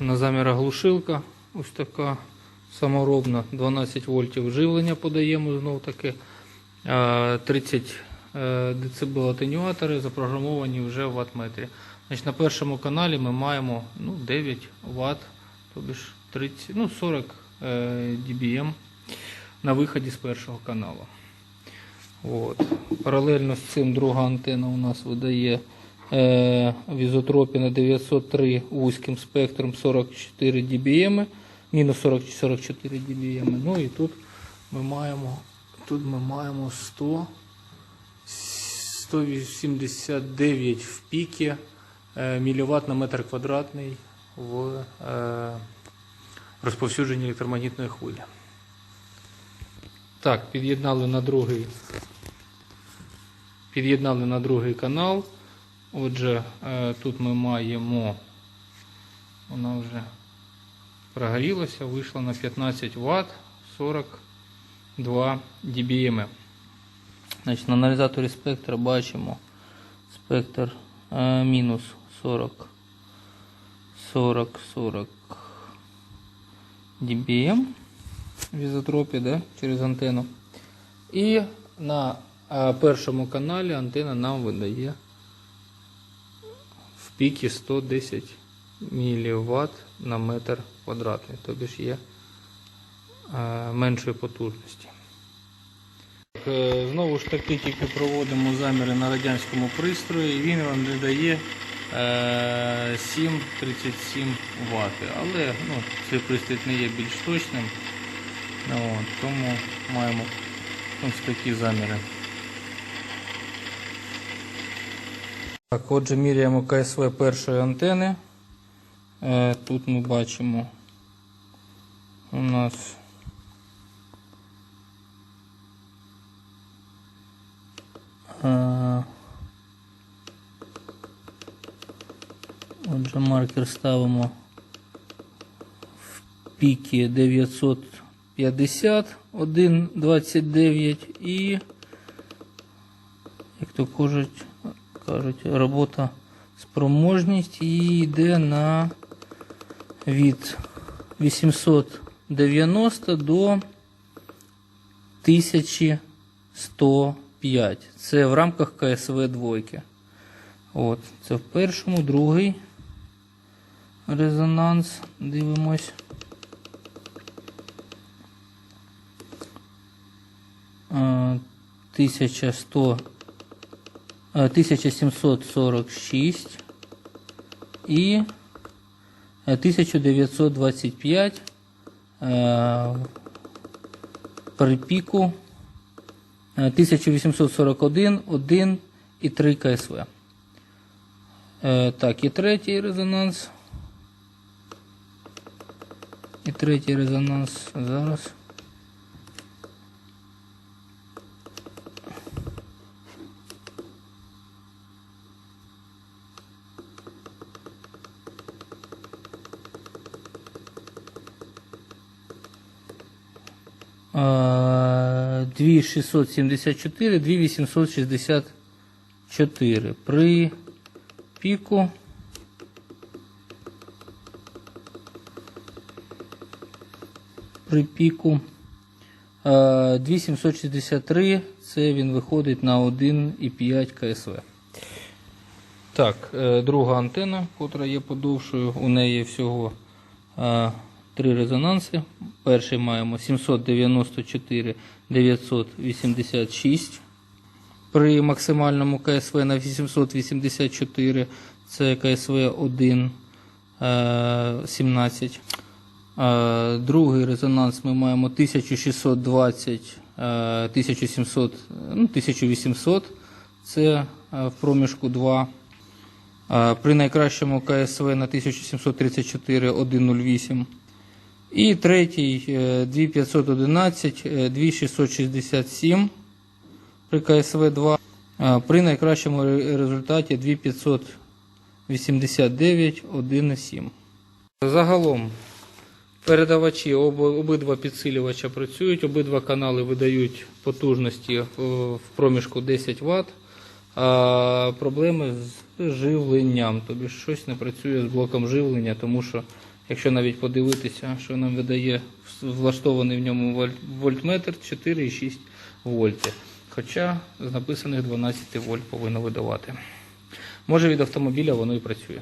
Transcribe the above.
на замірах глушилка. Ось така саморобна. 12 вольтів живлення подаємо знов таки. Е, 30 е, дБ атенюатори запрограмовані вже в ваттметрі. Значить, на першому каналі ми маємо ну, 9 Вт, тобі ж 30, ну, 40 е, dBm на виході з першого каналу. От. Паралельно з цим друга антенна у нас видає е, в ізотропі на 903 вузьким спектром 44 dBm, мінус 44 dBm. Ну і тут ми маємо, тут ми маємо 100, 189 в піки е, міліватт на метр квадратний в е, розповсюдженні електромагнітної хвилі. Так, під'єднали на другий. Під'єднали на другий канал. Отже, е, тут ми маємо. Вона вже прогорілася, вийшла на 15 Вт 42 dBm. Значить, на аналізаторі спектра бачимо спектр е, мінус 40 40 40 dBm в ізотропі, да, через антенну. І на е, першому каналі антенна нам видає піки 110 мВт на метр квадратний, тобі ж є е, меншої потужності. Е, Знову ж таки тільки проводимо заміри на радянському пристрої, він вам видає е, 7,37 Вт. Але ну, цей пристрій не є більш точним. Ну, тому маємо ось такі заміри. Так, отже, міряємо КСВ першої антени. Е, тут ми бачимо у нас е, Отже, маркер ставимо в піки 950, 1,29 і, як то кажуть, кажуть, робота спроможність і йде на від 890 до 1105. Це в рамках КСВ двойки. От, це в першому, другий резонанс. Дивимось. Е, 1100, е, 1746 і е, 1925 е, при піку е, 1841, 1 і 3 КСВ. Е, Так, і третій резонанс. І третій резонанс зараз. 2674, 2864 при піку. При піку е, 2763, це він виходить на 1,5 КСВ. Так, е, друга антенна, котра є подовшою, у неї всього е, три резонанси. Перший маємо 794 986. При максимальному КСВ на 884 це КСВ 1 е, 17. Е, Другий резонанс ми маємо 1620 е, 1700, ну, 1800. Це е, в проміжку 2. Е, При найкращому КСВ на 1734 108. І третій е, 2511 е, 2667 при КСВ 2. Е, При найкращому результаті 2589 1,7. Загалом передавачі обидва підсилювача працюють, обидва канали видають потужності в проміжку 10 Вт. А проблеми з живленням, тобі щось не працює з блоком живлення, тому що Якщо навіть подивитися, що нам видає влаштований в ньому воль- вольтметр 4,6 вольти. Хоча з написаних 12 вольт повинно видавати. Може від автомобіля воно і працює.